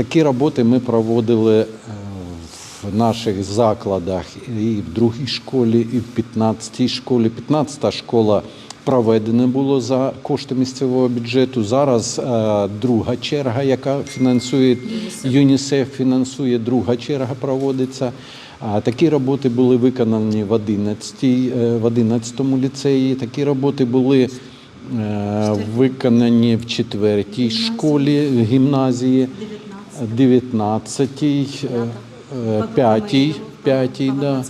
Такі роботи ми проводили е, в наших закладах і в другій школі, і в 15-й школі. 15-та школа проведена було за кошти місцевого бюджету. Зараз е, друга черга, яка фінансує ЮНІСЕФ, фінансує друга черга, проводиться. Такі роботи були виконані в 11-й, е, в 11-му ліцеї. Такі роботи були е, виконані в четвертій школі гімназії, 19-й, е, е, п'ятій, п'ятій, да.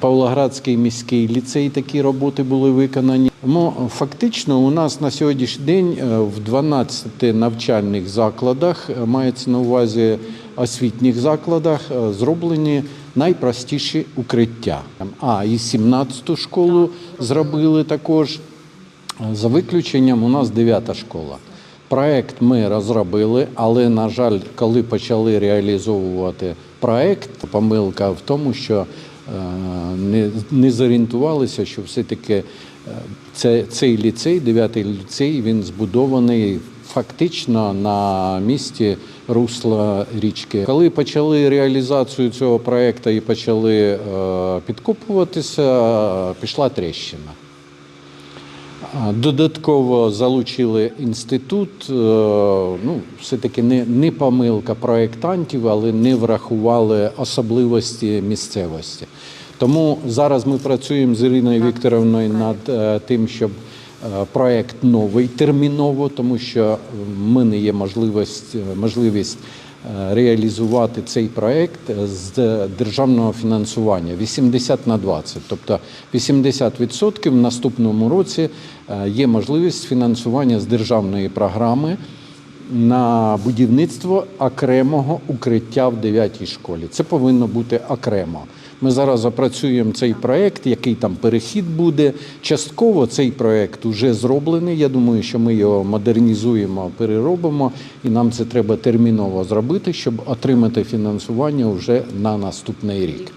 Павлоградський міський ліцей такі роботи були виконані. Тому фактично у нас на сьогоднішній день е, в 12 навчальних закладах е, мається на увазі освітніх закладах е, зроблені найпростіші укриття. А і 17-ту школу зробили також. За виключенням у нас 9 школа. Проект ми розробили, але, на жаль, коли почали реалізовувати проект, помилка в тому, що е, не, не зорієнтувалися, що все-таки е, це, цей ліцей, 9 ліцей, він збудований фактично на місці русла річки. Коли почали реалізацію цього проекту і почали е, підкопуватися, пішла тріщина. Додатково залучили інститут. е, Ну, все-таки не, не помилка проєктантів, але не врахували особливості місцевості. Тому зараз ми працюємо з Іриною Вікторовною над е, тим, щоб е, проєкт новий терміново, тому що в мене є можливість, е, можливість е, реалізувати цей проект з державного фінансування 80 на 20. Тобто 80% в наступному році е, є можливість фінансування з державної програми на будівництво окремого укриття в 9 школі. Це повинно бути окремо. Ми зараз запрацюємо цей проект, який там перехід буде. Частково цей проект вже зроблений. Я думаю, що ми його модернізуємо, переробимо, і нам це треба терміново зробити, щоб отримати фінансування вже на наступний рік.